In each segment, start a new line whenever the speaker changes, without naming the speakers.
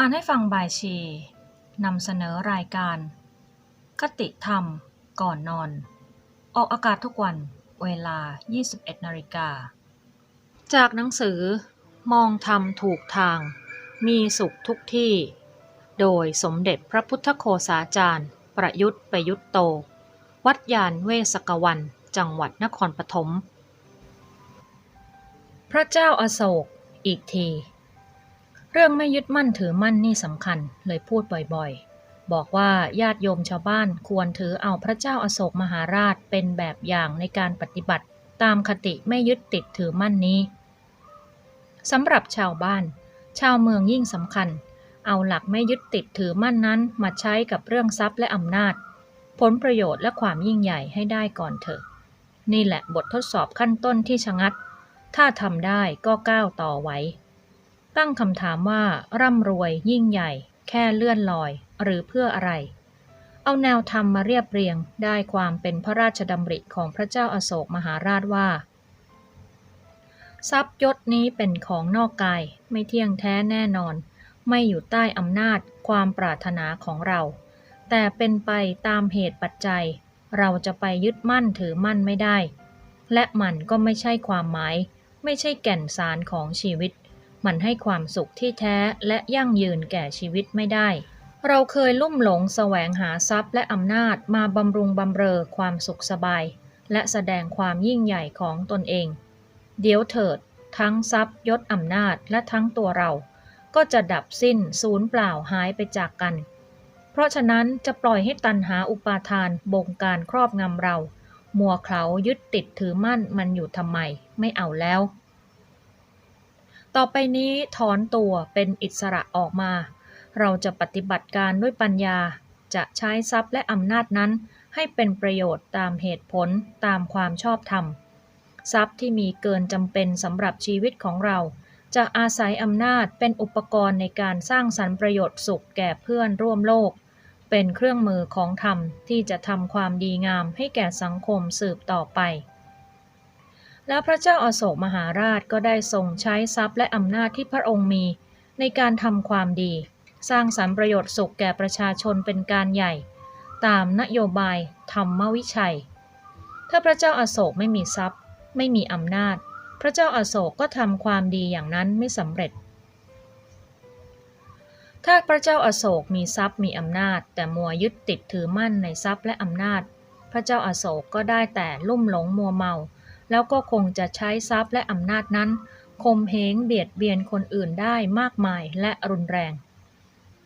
อ่านให้ฟังบายชีนำเสนอรายการ คติธรรม ก่อนนอน ออกอากาศทุกวัน เวลา 21นาฬิกา จากหนังสือ มองธรรมถูกทาง มีสุขทุกที่ โดยสมเด็จพระพุทธโฆษาจารย์ ประยุทธ์ประยุทธ์โต วัดยานเวสกวัน จังหวัดนครปฐม พระเจ้าอาโศก อีกที รื่องไม่ยึดมั่นถือมั่นนี่สำคัญเลยพูดบ่อยๆ บอกว่าญาติโยมชาวบ้านควรถือเอาพระเจ้าอาโศกมหาราชเป็นแบบอย่างในการปฏิบัติ ตามคติไม่ยึดติดถือมั่นนี้สำหรับชาวบ้าน ชาวเมืองยิ่งสำคัญ เอาหลักไม่ยึดติดถือมั่นนั้นมาใช้กับเรื่องทรัพย์และอำนาจ ผลประโยชน์และความยิ่งใหญ่ให้ได้ก่อนเถอะ นี่แหละบททดสอบขั้นต้นที่ชะงัด ถ้าทำได้ก็ก้าวต่อไว้ ตั้งคำถามว่าร่ำรวยยิ่งใหญ่ แค่เลื่อนลอย หรือเพื่ออะไร เอาแนวธรรมมาเรียบเรียงได้ความเป็นพระราชดำริของพระเจ้าอาโศกมหาราชว่า ทรัพย์ยศนี้เป็นของนอกกายไม่เที่ยงแท้แน่นอน ไม่อยู่ใต้อำนาจความปรารถนาของเรา แต่เป็นไปตามเหตุปัจจัย เราจะไปยึดมั่นถือมั่นไม่ได้ และมันก็ไม่ใช่ความหมาย ไม่ใช่แก่นสารของชีวิต มันให้ความสุขที่แท้และยั่งยืนแก่ชีวิตไม่ได้ เราเคยลุ่มหลงแสวงหาทรัพย์และอำนาจมาบำรุงบำเรอความสุขสบาย และแสดงความยิ่งใหญ่ของตนเอง เดี๋ยวเถิด ทั้งทรัพย์ยศอำนาจและทั้งตัวเรา ก็จะดับสิ้นสูญเปล่าหายไปจากกัน เพราะฉะนั้นจะปล่อยให้ตันหาอุปาทานบงการครอบงำเรา มัวเขายึดติดถือมั่นมันอยู่ทำไม ไม่เอาแล้ว ต่อไปนี้ถอนตัวเป็นอิสระออกมา เราจะปฏิบัติการด้วยปัญญา จะใช้ทรัพย์และอำนาจนั้น ให้เป็นประโยชน์ตามเหตุผลตามความชอบธรรม ทรัพย์ที่มีเกินจำเป็นสำหรับชีวิตของเรา จะอาศัยอำนาจเป็นอุปกรณ์ในการสร้างสรรค์ประโยชน์สุขแก่เพื่อนร่วมโลก เป็นเครื่องมือของธรรมที่จะทำความดีงามให้แก่สังคมสืบต่อไป แล้วพระเจ้าอาโศกมหาราชก็ได้ทรงใช้ทรัพย์และอำนาจที่พระองค์มีในการทำความดี สร้างสรรประโยชน์สุขแก่ประชาชนเป็นการใหญ่ ตามนโยบายธรรมวิชัย ถ้าพระเจ้าอาโศกไม่มีทรัพย์ ไม่มีอำนาจ พระเจ้าอาโศกก็ทำความดีอย่างนั้นไม่สำเร็จ ถ้าพระเจ้าอาโศกมีทรัพย์มีอำนาจ แต่มัวยึดติดถือมั่นในทรัพย์และอำนาจ พระเจ้าอาโศกก็ได้แต่ลุ่มหลงมัวเมา แล้วก็คงจะใช้ทรัพย์และอำนาจนั้นคมเหงเบียดเบียนคนอื่นได้มากมายและรุนแรง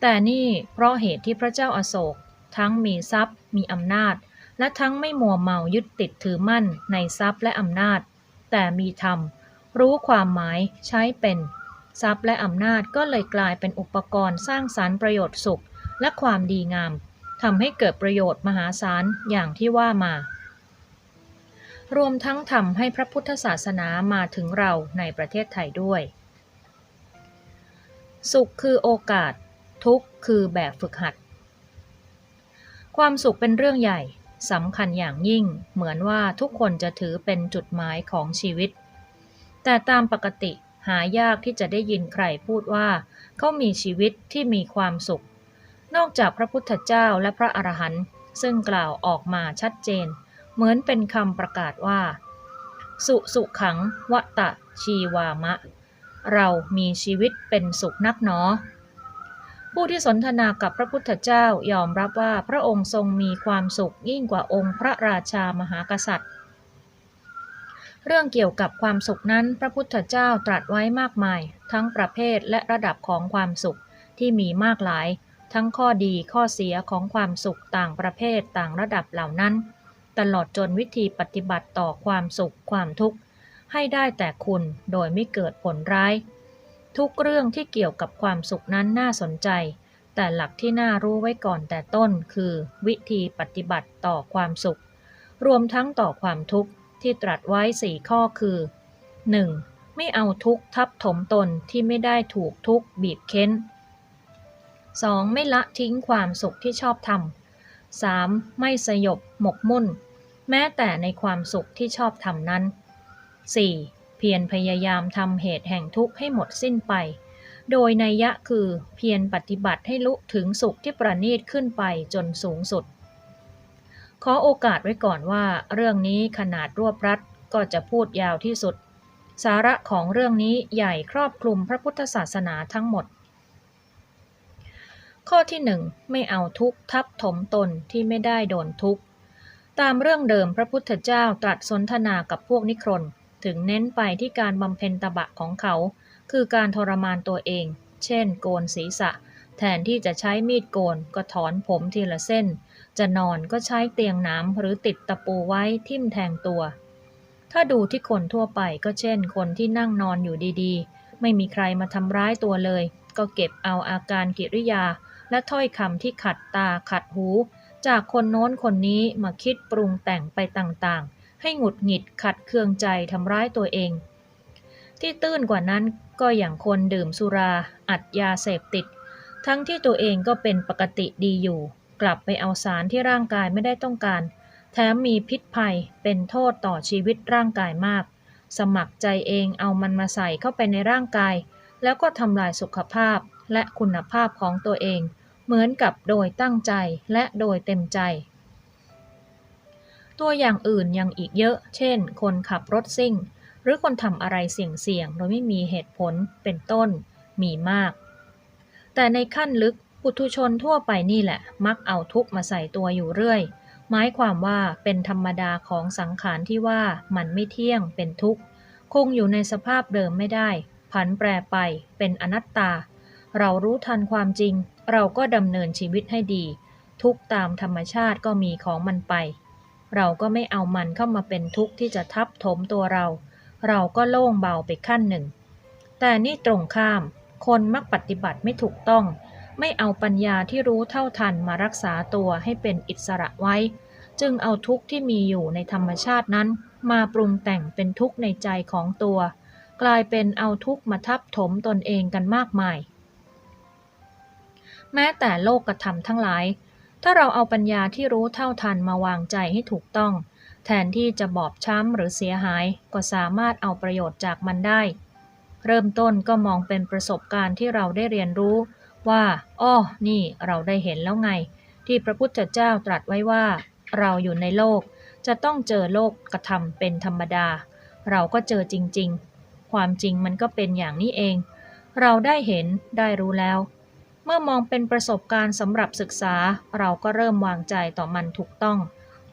แต่นี่เพราะเหตุที่พระเจ้าอาโศก ทั้งมีทรัพย์ มีอำนาจ และทั้งไม่มัวเมายึดติดถือมั่นในทรัพย์และอำนาจ แต่มีธรรม รู้ความหมายใช้เป็น ทรัพย์และอำนาจก็เลยกลายเป็นอุปกรณ์สร้างสารรค์ประโยชน์สุขและความดีงามทำให้เกิดประโยชน์มหาศาลอย่างที่ว่ามา รวมทั้งทำให้พระพุทธศาสนามาถึงเราในประเทศไทยด้วย สุขคือโอกาส ทุกข์คือแบบฝึกหัด ความสุขเป็นเรื่องใหญ่สำคัญอย่างยิ่ง เหมือนว่าทุกคนจะถือเป็นจุดหมายของชีวิต แต่ตามปกติหายากที่จะได้ยินใครพูดว่า เขามีชีวิตที่มีความสุข นอกจากพระพุทธเจ้าและพระอรหันต์ซึ่งกล่าวออกมาชัดเจน เหมือนเป็นคำประกาศว่า สุสุขังวตะชีวามะ เรามีชีวิตเป็นสุขนักหนอ ผู้ที่สนทนากับพระพุทธเจ้ายอมรับว่าพระองค์ทรงมีความสุขยิ่งกว่าองค์พระราชามหากษัตริย์ เรื่องเกี่ยวกับความสุขนั้นพระพุทธเจ้าตรัสไว้มากมาย ทั้งประเภทและระดับของความสุขที่มีมากหลาย ทั้งข้อดีข้อเสียของความสุขต่างประเภทต่างระดับเหล่านั้น ตลอดจนวิธีปฏิบัติต่อความสุขความทุกข์ ให้ได้แต่คุณโดยไม่เกิดผลร้าย ทุกเรื่องที่เกี่ยวกับความสุขนั้นน่าสนใจ แต่หลักที่น่ารู้ไว้ก่อนแต่ต้นคือ วิธีปฏิบัติต่อความสุข รวมทั้งต่อความทุกข์ที่ตรัสไว้สี่ข้อคือ 1. ไม่เอาทุกข์ทับถมตนที่ไม่ได้ถูกทุกข์บีบเค้น 2. ไม่ละทิ้งความสุขที่ชอบทำ 3. ไม่สยบหมกมุ่น แม้แต่ในความสุขที่ชอบทำนั้น 4. เพียรพยายามทำเหตุแห่งทุกข์ให้หมดสิ้นไป โดยนัยยะคือเพียรปฏิบัติให้ลุถึงสุขที่ประณีตขึ้นไปจนสูงสุด ขอโอกาสไว้ก่อนว่า เรื่องนี้ขนาดรวบรัดก็จะพูดยาวที่สุด สาระของเรื่องนี้ใหญ่ครอบคลุมพระพุทธศาสนาทั้งหมด ข้อที่หนึ่งไม่เอาทุกทับถมตนที่ไม่ได้โดนทุกข์ตามเรื่องเดิมพระพุทธเจ้าตรัสสนทนากับพวกนิครนถึงเน้นไปที่การบำเพ็ญตบะของเขา คือการทรมานตัวเอง เช่น โกนศีรษะ แทนที่จะใช้มีดโกนก็ถอนผมทีละเส้น จะนอนก็ใช้เตียงน้ำหรือติดตะปูไว้ทิ่มแทงตัว ถ้าดูที่คนทั่วไปก็เช่น คนที่นั่งนอนอยู่ดีๆ ไม่มีใครมาทำร้ายตัวเลย ก็เก็บเอาอาการกิริยา และถ้อยคำที่ขัดตาขัดหู จากคนโน้นคนนี้มาคิดปรุงแต่งไปต่างๆ ให้หงุดหงิดขัดเคืองใจทำร้ายตัวเอง ที่ตื้นกว่านั้นก็อย่างคนดื่มสุรา อัดยาเสพติด ทั้งที่ตัวเองก็เป็นปกติดีอยู่ กลับไปเอาสารที่ร่างกายไม่ได้ต้องการ แถมมีพิษภัยเป็นโทษต่อชีวิตร่างกายมาก สมัครใจเองเอามันมาใส่เข้าไปในร่างกาย แล้วก็ทำลายสุขภาพ และคุณภาพของตัวเอง เหมือนกับโดยตั้งใจและโดยเต็มใจ ตัวอย่างอื่นยังอีกเยอะ เช่น คนขับรถซิ่ง หรือคนทำอะไรเสี่ยงๆ โดยไม่มีเหตุผลเป็นต้น มีมาก แต่ในขั้นลึกปุถุชนทั่วไปนี่แหละ มักเอาทุกข์มาใส่ตัวอยู่เรื่อย หมายความว่าเป็นธรรมดาของสังขารที่ว่ามันไม่เที่ยงเป็นทุกข์ คงอยู่ในสภาพเดิมไม่ได้ ผันแปรไปเป็นอนัตตา เรารู้ทันความจริง เราก็ดำเนินชีวิตให้ดี ทุกตามธรรมชาติก็มีของมันไป เราก็ไม่เอามันเข้ามาเป็นทุกข์ที่จะทับถมตัวเรา เราก็โล่งเบาไปขั้นหนึ่ง แต่นี่ตรงข้าม คนมักปฏิบัติไม่ถูกต้อง ไม่เอาปัญญาที่รู้เท่าทันมารักษาตัวให้เป็นอิสระไว้ จึงเอาทุกข์ที่มีอยู่ในธรรมชาตินั้น มาปรุงแต่งเป็นทุกข์ในใจของตัว กลายเป็นเอาทุกข์มาทับถมตนเองกันมากมาย แม้แต่โลกกระทำทั้งหลาย ถ้าเราเอาปัญญาที่รู้เท่าทันมาวางใจให้ถูกต้อง แทนที่จะบอบช้ำหรือเสียหายก็สามารถเอาประโยชน์จากมันได้ เริ่มต้นก็มองเป็นประสบการณ์ที่เราได้เรียนรู้ว่าอ้อนี่เราได้เห็นแล้วไง ที่พระพุทธเจ้าตรัสไว้ว่า เราอยู่ในโลก จะต้องเจอโลกกระทำเป็นธรรมดา เราก็เจอจริง ๆ ความจริงมันก็เป็นอย่างนี้เอง เราได้เห็นได้รู้แล้ว เมื่อมองเป็นประสบการณ์สำหรับศึกษา เราก็เริ่มวางใจต่อมันถูกต้อง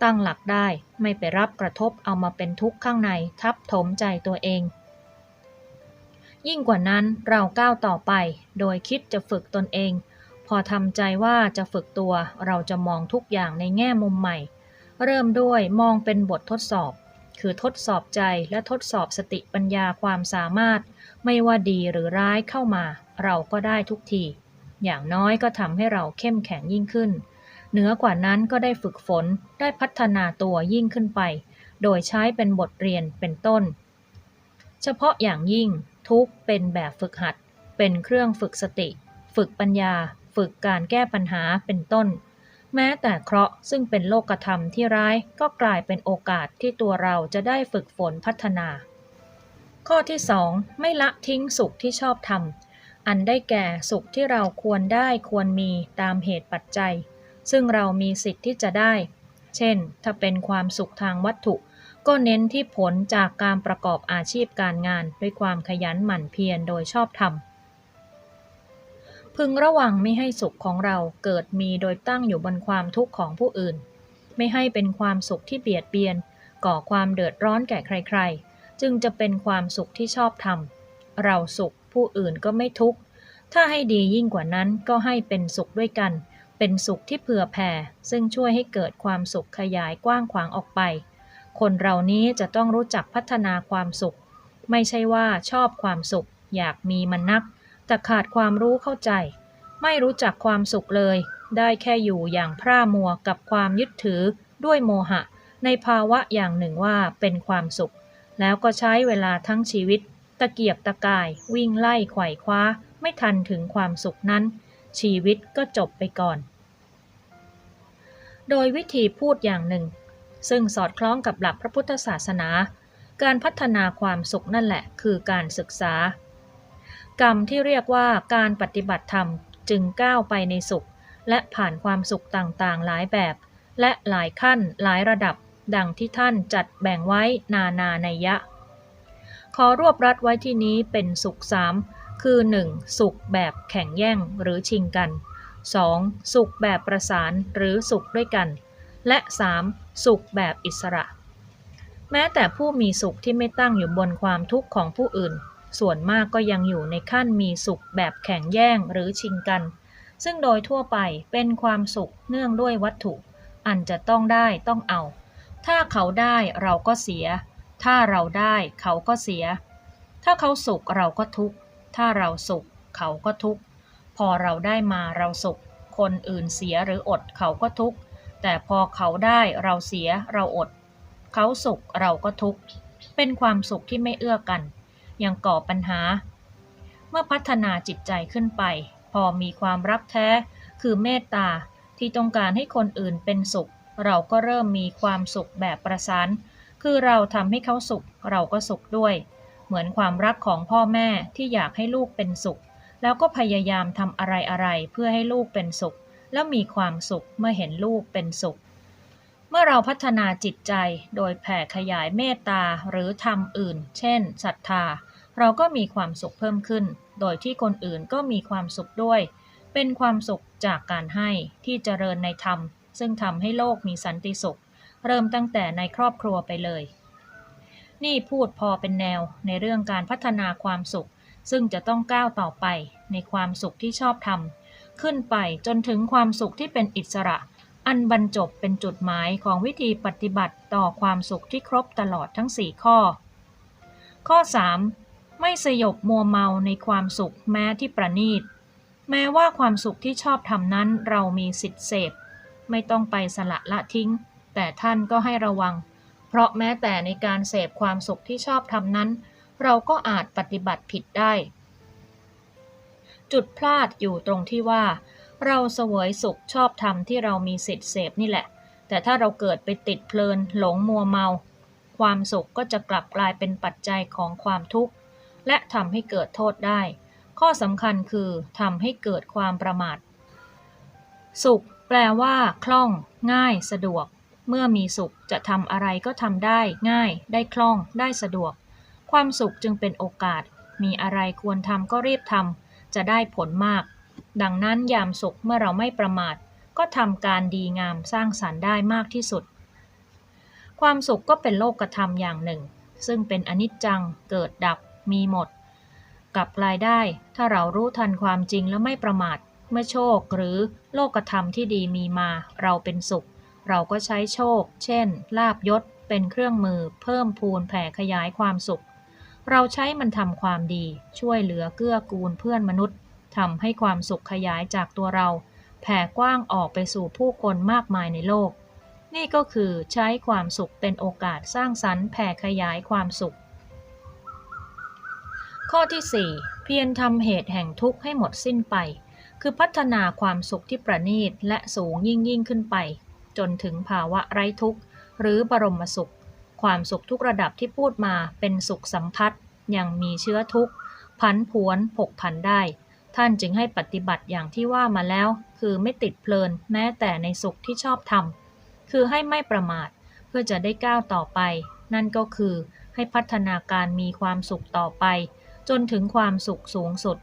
ตั้งหลักได้ ไม่ไปรับกระทบเอามาเป็นทุกข์ข้างในทับถมใจตัวเอง ยิ่งกว่านั้นเราก้าวต่อไป โดยคิดจะฝึกตนเอง พอทำใจว่าจะฝึกตัว เราจะมองทุกอย่างในแง่มุมใหม่ เริ่มด้วยมองเป็นบททดสอบ คือทดสอบใจและทดสอบสติปัญญาความสามารถ ไม่ว่าดีหรือร้ายเข้ามา เราก็ได้ทุกที อย่างน้อยก็ทำให้เราเข้มแข็งยิ่งขึ้น เหนือกว่านั้นก็ได้ฝึกฝนได้พัฒนาตัวยิ่งขึ้นไป โดยใช้เป็นบทเรียนเป็นต้น เฉพาะอย่างยิ่งทุกเป็นแบบฝึกหัด เป็นเครื่องฝึกสติ ฝึกปัญญา ฝึกการแก้ปัญหาเป็นต้น แม้แต่เคราะห์ซึ่งเป็นโลกธรรมที่ร้ายก็กลายเป็นโอกาสที่ตัวเราจะได้ฝึกฝนพัฒนา ข้อที่ 2 ไม่ละทิ้งสุขที่ชอบทำ อันได้แก่สุขที่เราควรได้ควรมีตามเหตุปัจจัย ซึ่งเรามีสิทธิ์ที่จะได้ เช่น ถ้าเป็นความสุขทางวัตถุ ก็เน้นที่ผลจากการประกอบอาชีพการงาน ด้วยความขยันหมั่นเพียรโดยชอบธรรมพึงระวังไม่ให้สุขของเราเกิดมีโดยตั้งอยู่บนความทุกข์ของผู้อื่น ไม่ให้เป็นความสุขที่เบียดเบียน ก่อความเดือดร้อนแก่ใคร ๆ จึงจะเป็นความสุขที่ชอบธรรมเราสุข ผู้อื่นก็ไม่ทุกข์ ถ้าให้ดียิ่งกว่านั้นก็ให้เป็นสุขด้วยกัน เป็นสุขที่เผื่อแผ่ ซึ่งช่วยให้เกิดความสุขขยายกว้างขวางออกไป คนเรานี้จะต้องรู้จักพัฒนาความสุข ไม่ใช่ว่าชอบความสุข อยากมีมันนัก แต่ขาดความรู้เข้าใจ ไม่รู้จักความสุขเลย ได้แค่อยู่อย่างพร่ามัวกับความยึดถือด้วยโมหะ ในภาวะอย่างหนึ่งว่าเป็นความสุข แล้วก็ใช้เวลาทั้งชีวิต ตะเกียบตะกายวิ่งไล่ไขว่คว้า ไม่ทันถึงความสุขนั้น ชีวิตก็จบไปก่อน โดยวิธีพูดอย่างหนึ่ง ซึ่งสอดคล้องกับหลักพระพุทธศาสนา การพัฒนาความสุขนั่นแหละคือการศึกษา กรรมที่เรียกว่าการปฏิบัติธรรมจึงก้าวไปในสุข และผ่านความสุขต่างๆ หลายแบบ และหลายขั้นหลายระดับ ดังที่ท่านจัดแบ่งไว้นานานัยยะ ขอรวบรัดไว้ที่นี้เป็นสุขสามคือ 1. สุขแบบแข่งแย่งหรือชิงกัน 2. สุขแบบประสานหรือสุขด้วยกัน และ 3. สุขแบบอิสระ แม้แต่ผู้มีสุขที่ไม่ตั้งอยู่บนความทุกข์ของผู้อื่น ส่วนมากก็ยังอยู่ในขั้นมีสุขแบบแข่งแย่งหรือชิงกัน ซึ่งโดยทั่วไปเป็นความสุขเนื่องด้วยวัตถุ อันจะต้องได้ต้องเอา ถ้าเขาได้เราก็เสีย ถ้าเราได้เขาก็เสีย ถ้าเขาสุขเราก็ทุกข์ ถ้าเราสุขเขาก็ทุกข์ พอเราได้มาเราสุข คนอื่นเสียหรืออดเขาก็ทุกข์ แต่พอเขาได้เราเสียเราอด เขาสุขเราก็ทุกข์ เป็นความสุขที่ไม่เอื้อกัน ยังก่อปัญหา เมื่อพัฒนาจิตใจขึ้นไป พอมีความรักแท้คือเมตตาที่ต้องการให้คนอื่นเป็นสุข เราก็เริ่มมีความสุขแบบประสาน คือเราทำให้เขาสุข เราก็สุขด้วย เหมือนความรักของพ่อแม่ที่อยากให้ลูกเป็นสุข แล้วก็พยายามทำอะไรอะไรๆเพื่อให้ลูกเป็นสุข แล้วมีความสุขเมื่อเห็นลูกเป็นสุข เมื่อเราพัฒนาจิตใจโดยแผ่ขยายเมตตาหรือทำอื่น เช่นศรัทธา เราก็มีความสุขเพิ่มขึ้น โดยที่คนอื่นก็มีความสุขด้วย เป็นความสุขจากการให้ที่เจริญในธรรม ซึ่งทำให้โลกมีสันติสุข เริ่มตั้งแต่ในครอบครัวไปเลย นี่พูดพอเป็นแนวในเรื่องการพัฒนาความสุข ซึ่งจะต้องก้าวต่อไปในความสุขที่ชอบทำขึ้นไปจนถึงความสุขที่เป็นอิสระ อันบรรจบเป็นจุดหมายของวิธีปฏิบัติต่อความสุขที่ครบตลอดทั้ง 4 ข้อ ข้อ 3. ไม่สยบมัวเมาในความสุขแม้ที่ประณีตแม้ว่าความสุขที่ชอบทำนั้นเรามีสิทธิเสพ ไม่ต้องไปสละละทิ้ง แต่ท่านก็ให้ระวัง เพราะแม้แต่ในการเสพความสุขที่ชอบทำนั้น เราก็อาจปฏิบัติผิดได้ จุดพลาดอยู่ตรงที่ว่า เราเสวยสุขชอบทำที่เรามีสิทธิเสพนี่แหละ แต่ถ้าเราเกิดไปติดเพลินหลงมัวเมา ความสุขก็จะกลับกลายเป็นปัจจัยของความทุกข์ และทำให้เกิดโทษได้ ข้อสำคัญคือทำให้เกิดความประมาทสุขแปลว่า คล่อง ง่าย สะดวก เมื่อมีสุขจะทำอะไรก็ทำได้ง่าย ได้คล่อง ได้สะดวก ความสุขจึงเป็นโอกาส มีอะไรควรทำก็รีบทำจะได้ผลมาก ดังนั้นยามสุขเมื่อเราไม่ประมาท ก็ทำการดีงามสร้างสรรค์ได้มากที่สุด ความสุขก็เป็นโลกธรรมอย่างหนึ่ง ซึ่งเป็นอนิจจัง เกิดดับ มีหมดกลับกลายได้ ถ้าเรารู้ทันความจริงและไม่ประมาท เมื่อโชคหรือโลกธรรมที่ดีมีมา เราเป็นสุข เราก็ใช้โชค เช่น ลาบยศ เป็นเครื่องมือ เพิ่มพูนแผ่ขยายความสุข เราใช้มันทำความดี ช่วยเหลือเกื้อกูลเพื่อนมนุษย์ทำให้ความสุขขยายจากตัวเรา แผ่กว้างออกไปสู่ผู้คนมากมายในโลก นี่ก็คือใช้ความสุขเป็นโอกาสสร้างสรรค์แผ่ขยายความสุข ข้อที่ 4 เพียรทำเหตุแห่งทุกข์ให้หมดสิ้นไป คือพัฒนาความสุขที่ประณีตและสูงยิ่งยิ่งขึ้นไป จนถึงภาวะไร้ทุกข์ หรือบรมสุข ความสุขทุกระดับที่พูดมาเป็นสุขสัมพัทธ์ยังมีเชื้อทุกข์พันผวนผกผันได้ ท่านจึงให้ปฏิบัติอย่างที่ว่ามาแล้ว คือไม่ติดเพลินแม้แต่ในสุขที่ชอบทำคือให้ไม่ประมาทเพื่อจะได้ก้าวต่อไป นั่นก็คือให้พัฒนาการมีความสุขต่อไป จนถึงความสุขสูงสุด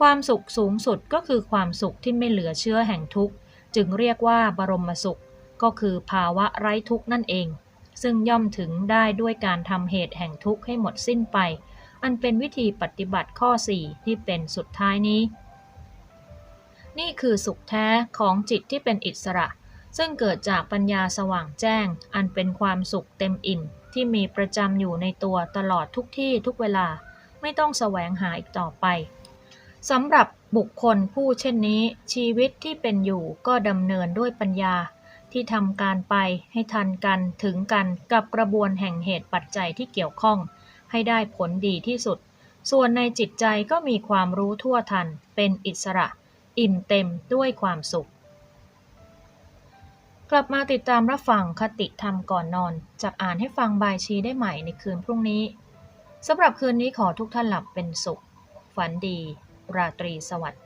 ความสุขสูงสุดก็คือความสุขที่ไม่เหลือเชื้อแห่งทุกข์ จึงเรียกว่าบรมสุข ก็คือภาวะไร้ทุกข์นั่นเอง ซึ่งย่อมถึงได้ด้วยการทำเหตุแห่งทุกข์ให้หมดสิ้นไป อันเป็นวิธีปฏิบัติข้อ 4 ที่เป็นสุดท้ายนี้ นี่คือสุขแท้ของจิตที่เป็นอิสระ ซึ่งเกิดจากปัญญาสว่างแจ้ง อันเป็นความสุขเต็มอิ่มที่มีประจำอยู่ในตัวตลอดทุกที่ทุกเวลา ไม่ต้องแสวงหาอีกต่อไป สำหรับบุคคลผู้เช่นนี้ ชีวิตที่เป็นอยู่ก็ดำเนินด้วยปัญญา ที่ทำการไปให้ทันกันถึงกันกับกระบวนแห่งเหตุปัจจัยที่เกี่ยวข้อง ให้ได้ผลดีที่สุด ส่วนในจิตใจก็มีความรู้ทั่วทัน เป็นอิสระ อิ่มเต็มด้วยความสุข กลับมาติดตามรับฟังคติธรรมก่อนนอนจากอ่านให้ฟังบายชีได้ใหม่ในคืนพรุ่งนี้สำหรับคืนนี้ขอทุกท่านหลับเป็นสุข ฝัฝันดี ราตรีสวัสดิ์